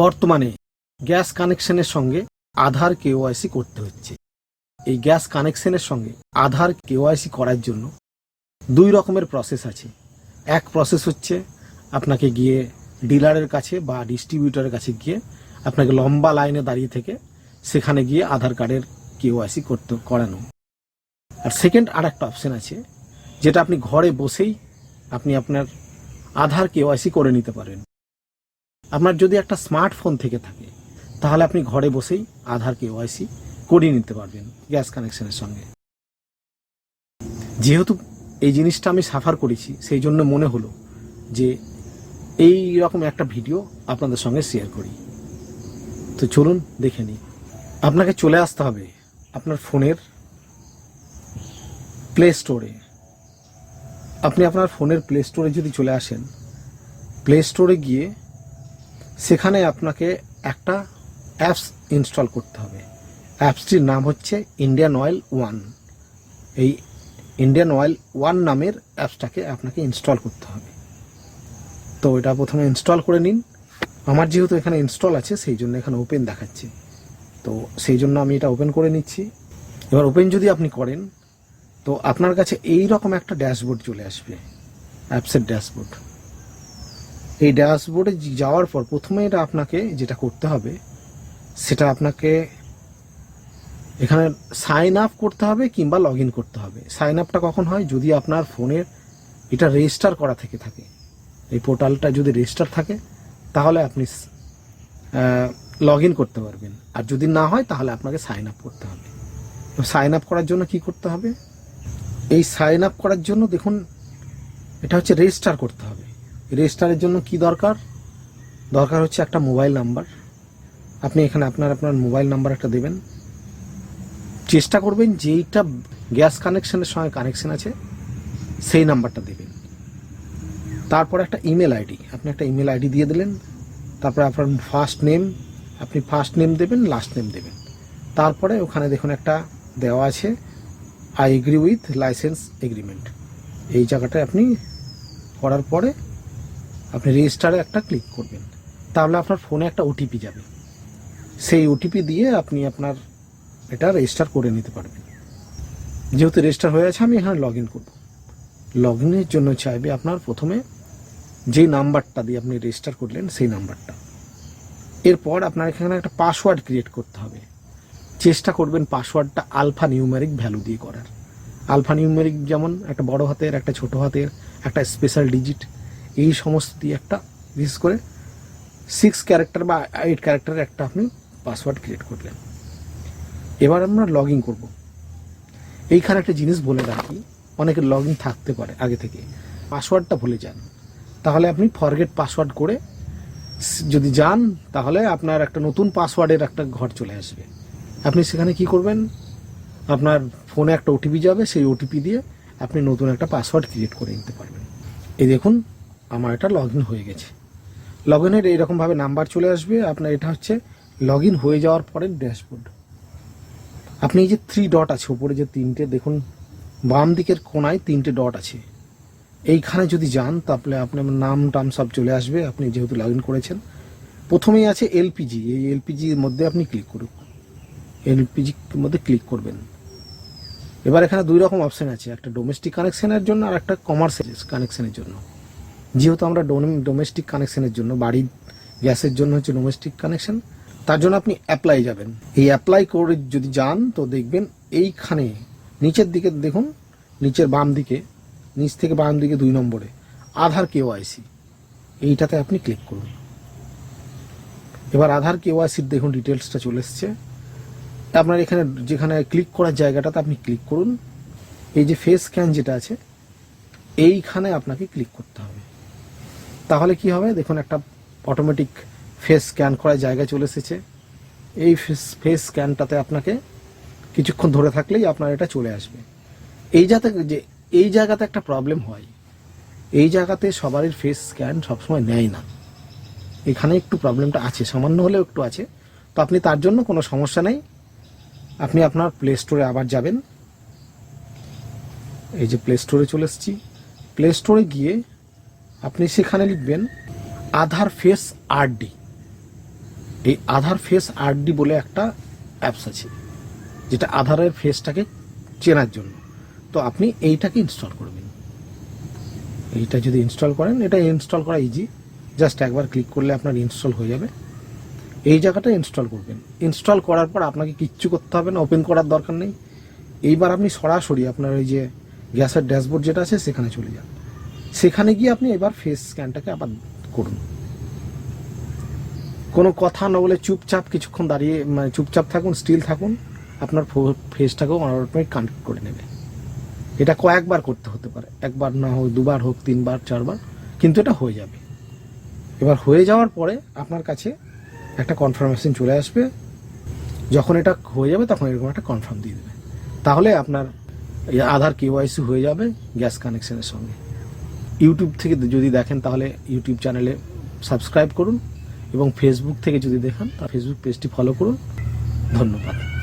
বর্তমানে গ্যাস কানেকশনের সঙ্গে আধার কেওয়াইসি করতে হচ্ছে। এই গ্যাস কানেকশনের সঙ্গে আধার কেওয়াইসি করার জন্য দুই রকমের প্রসেস আছে। এক প্রসেস হচ্ছে আপনাকে গিয়ে ডিলারের কাছে বা ডিস্ট্রিবিউটারের কাছে গিয়ে আপনাকে লম্বা লাইনে দাঁড়িয়ে থেকে সেখানে গিয়ে আধার কার্ডের কেওয়াইসি করতে, করানো। আর সেকেন্ড আর একটা অপশন আছে, যেটা আপনি ঘরে বসেই আপনি আপনার আধার কেওয়াইসি করে নিতে পারেন। আপনার যদি একটা স্মার্টফোন থেকে থাকে, তাহলে আপনি ঘরে বসেই আধার কে কেওয়াইসি করিয়ে নিতে পারবেন গ্যাস কানেকশনের সঙ্গে। যেহেতু এই জিনিসটা আমি সাফার করেছি, সেই জন্য মনে হলো যে এই রকম একটা ভিডিও আপনাদের সঙ্গে শেয়ার করি। তো চলুন দেখে নিই। আপনাকে চলে আসতে হবে আপনার ফোনের প্লে স্টোরে আপনি আপনার ফোনের প্লে স্টোরে যদি চলে আসেন প্লে স্টোরে গিয়ে সেখানে আপনাকে একটা অ্যাপস ইনস্টল করতে হবে। অ্যাপসটির নাম হচ্ছে ইন্ডিয়ান অয়েল ওয়ান এই ইন্ডিয়ান অয়েল ওয়ান নামের অ্যাপসটাকে আপনাকে ইনস্টল করতে হবে। তো এটা প্রথমে ইনস্টল করে নিন। আমার যেহেতু এখানে ইনস্টল আছে, সেই জন্য এখানে ওপেন দেখাচ্ছে। তো সেই জন্য আমি এটা ওপেন করে নিচ্ছি। এবার ওপেন যদি আপনি করেন, তো আপনার কাছে এই রকম একটা ড্যাশবোর্ড চলে আসবে অ্যাপসের ড্যাশবোর্ড। এই ড্যাশবোর্ডে যাওয়ার পর প্রথমে এটা আপনাকে যেটা করতে হবে, সেটা আপনাকে এখানে সাইন আপ করতে হবে কিংবা লগ করতে হবে। সাইন আপটা কখন হয়? যদি আপনার ফোনের এটা রেজিস্টার করা থেকে থাকে, এই পোর্টালটা যদি রেজিস্টার থাকে, তাহলে আপনি লগ করতে পারবেন। আর যদি না হয়, তাহলে আপনাকে সাইন আপ করতে হবে। তো সাইন আপ করার জন্য কি করতে হবে? এই সাইন আপ করার জন্য দেখুন, এটা হচ্ছে রেজিস্টার করতে হবে। রেজিস্টারের জন্য কি দরকার? দরকার হচ্ছে একটা মোবাইল নাম্বার। আপনি এখানে আপনার আপনার মোবাইল নাম্বার একটা দেবেন। চেষ্টা করবেন যেইটা গ্যাস কানেকশনের সঙ্গে কানেকশন আছে, সেই নাম্বারটা দেবেন। তারপর একটা ইমেল আইডি। আপনি একটা ইমেল আইডি দিয়ে দিলেন। তারপরে আপনার ফার্স্ট নেম, আপনি ফার্স্ট নেম দেবেন, লাস্ট নেম দেবেন। তারপরে ওখানে দেখুন একটা দেওয়া আছে I agree with licence agreement এই জায়গাটায় আপনি করার পরে আপনি রেজিস্টারে একটা ক্লিক করবেন। তাহলে আপনার ফোনে একটা ওটিপি যাবে। সেই ওটিপি দিয়ে আপনি আপনার এটা রেজিস্টার করে নিতে পারবেন। যেহেতু রেজিস্টার হয়ে আছে, আমি এখানে লগ ইন করব। লগ ইনের জন্য চাইবে আপনার প্রথমে যেই নাম্বারটা দিয়ে আপনি রেজিস্টার করলেন, সেই নাম্বারটা। এরপর আপনার এখানে একটা পাসওয়ার্ড ক্রিয়েট করতে হবে। চেষ্টা করবেন পাসওয়ার্ডটা আলফা নিউমেরিক ভ্যালু দিয়ে করার। আলফা নিউমেরিক যেমন একটা বড় হাতের, একটা ছোট হাতের, একটা স্পেশাল ডিজিট এই সমস্ত দিয়ে একটা, বিশেষ করে সিক্স ক্যারেক্টার বা এইট ক্যারেক্টারের একটা আপনি পাসওয়ার্ড ক্রিয়েট করলেন এবার আমরা লগ ইন করব। এইখানে একটা জিনিস বলে রাখি অনেকের লগ ইন থাকতে পারে আগে থেকে। পাসওয়ার্ডটা ভুলে যান। তাহলে আপনি ফরগেট পাসওয়ার্ড করে যদি যান, তাহলে আপনার একটা নতুন পাসওয়ার্ডের একটা ঘর চলে আসবে। আপনি সেখানে কি করবেন? আপনার ফোনে একটা ওটিপি যাবে, সেই ওটিপি দিয়ে আপনি নতুন একটা পাসওয়ার্ড ক্রিয়েট করে নিতে পারবেন। এই দেখুন আমার এটা লগ হয়ে গেছে। লগ ইনের এইরকমভাবে নাম্বার চলে আসবে, আপনার এটা হচ্ছে লগ হয়ে যাওয়ার পরের ড্যাশবোর্ড আপনি এই যে থ্রি ডট আছে, উপরে যে তিনটে, দেখুন, বাম দিকের কোনায় তিনটে ডট আছে। এইখানে যদি যান, তাহলে আপনার নাম টাম সব চলে আসবে, আপনি যেহেতু লগ করেছেন। প্রথমেই আছে এলপিজি এই এলপিজির মধ্যে আপনি ক্লিক করুন। এলপিজির মধ্যে ক্লিক করবেন। এবার এখানে দুই রকম অপশন আছে, একটা ডোমেস্টিক কানেকশনের জন্য আর একটা কমার্সিয়াল কানেকশনের জন্য। যেহেতু আমরা ডোমেস্টিক কানেকশনের জন্য, বাড়ির গ্যাসের জন্য হচ্ছে ডোমেস্টিক কানেকশন তার জন্য আপনি অ্যাপ্লাই যাবেন। এই অ্যাপ্লাই করে যদি যান, তো দেখবেন এইখানে নিচের দিকে দেখুন, নিচের বাম দিকে, নিচ থেকে বাম দিকে দুই নম্বরে, আধার কেওয়াইসি এইটাতে আপনি ক্লিক করুন। এবার আধার কেওয়াইসির দেখুন ডিটেলসটা চলে এসছে। আপনার এখানে যেখানে ক্লিক করার জায়গাটাতে আপনি ক্লিক করুন। এই যে ফেস স্ক্যান যেটা আছে, এইখানে আপনাকে ক্লিক করতে হবে। তাহলে কি হবে? দেখুন, একটা অটোমেটিক ফেস স্ক্যান করার জায়গা চলে এসেছে। এই ফেস ফেস স্ক্যানটাতে আপনাকে কিছুক্ষণ ধরে থাকলেই আপনার এটা চলে আসবে। এই যাতে, যে এই জায়গাতে একটা প্রবলেম হয়, এই জায়গাতে সবারই ফেস স্ক্যান সবসময় নেয় না। এখানে একটু প্রবলেমটা আছে, সামান্য হলেও একটু আছে। তো আপনি তার জন্য কোনো সমস্যা নেই। আপনি আপনার প্লে স্টোরে আবার যাবেন। এই যে প্লে স্টোরে চলে এসেছি। প্লে স্টোরে গিয়ে আপনি সেখানে লিখবেন আধার ফেস আরডি এই আধার ফেস আরডি বলে একটা অ্যাপস আছে, যেটা আধারের ফেসটাকে চেনার জন্য। তো আপনি এইটাকে ইনস্টল করবেন। এইটা যদি ইনস্টল করেন, এটা ইনস্টল করা ইজি জাস্ট একবার ক্লিক করলে আপনার ইনস্টল হয়ে যাবে। এই জায়গাটা ইনস্টল করবেন। ইনস্টল করার পর আপনাকে কিচ্ছু করতে হবে না ওপেন করার দরকার নেই। এইবার আপনি সরাসরি আপনার ওই যে গ্যাসের ড্যাশবোর্ড যেটা আছে, সেখানে চলে যান। সেখানে গিয়ে আপনি এবার ফেস স্ক্যানটাকে আবার করুন। কোনো কথা না বলে চুপচাপ কিছুক্ষণ দাঁড়িয়ে মানে চুপচাপ থাকুন স্টিল থাকুন, আপনার ফেসটাকেও অটোমেটিক কানেক্ট করে নেবে। এটা কয়েকবার করতে হতে পারে। একবার না হোক, দুবার হোক, তিনবার, চারবার, কিন্তু এটা হয়ে যাবে। এবার হয়ে যাওয়ার পরে আপনার কাছে একটা কনফার্মেশন চলে আসবে। যখন এটা হয়ে যাবে, তখন এরকম একটা কনফার্ম দিয়ে দেবে। তাহলে আপনার আধার কেওয়াইসি হয়ে যাবে গ্যাস কানেকশনের সঙ্গে। ইউটিউব থেকে যদি দেখেন তাহলে ইউটিউব চ্যানেলে সাবস্ক্রাইব করুন এবং ফেসবুক থেকে যদি দেখেন তা ফেসবুক পেজটি ফলো করুন। ধন্যবাদ।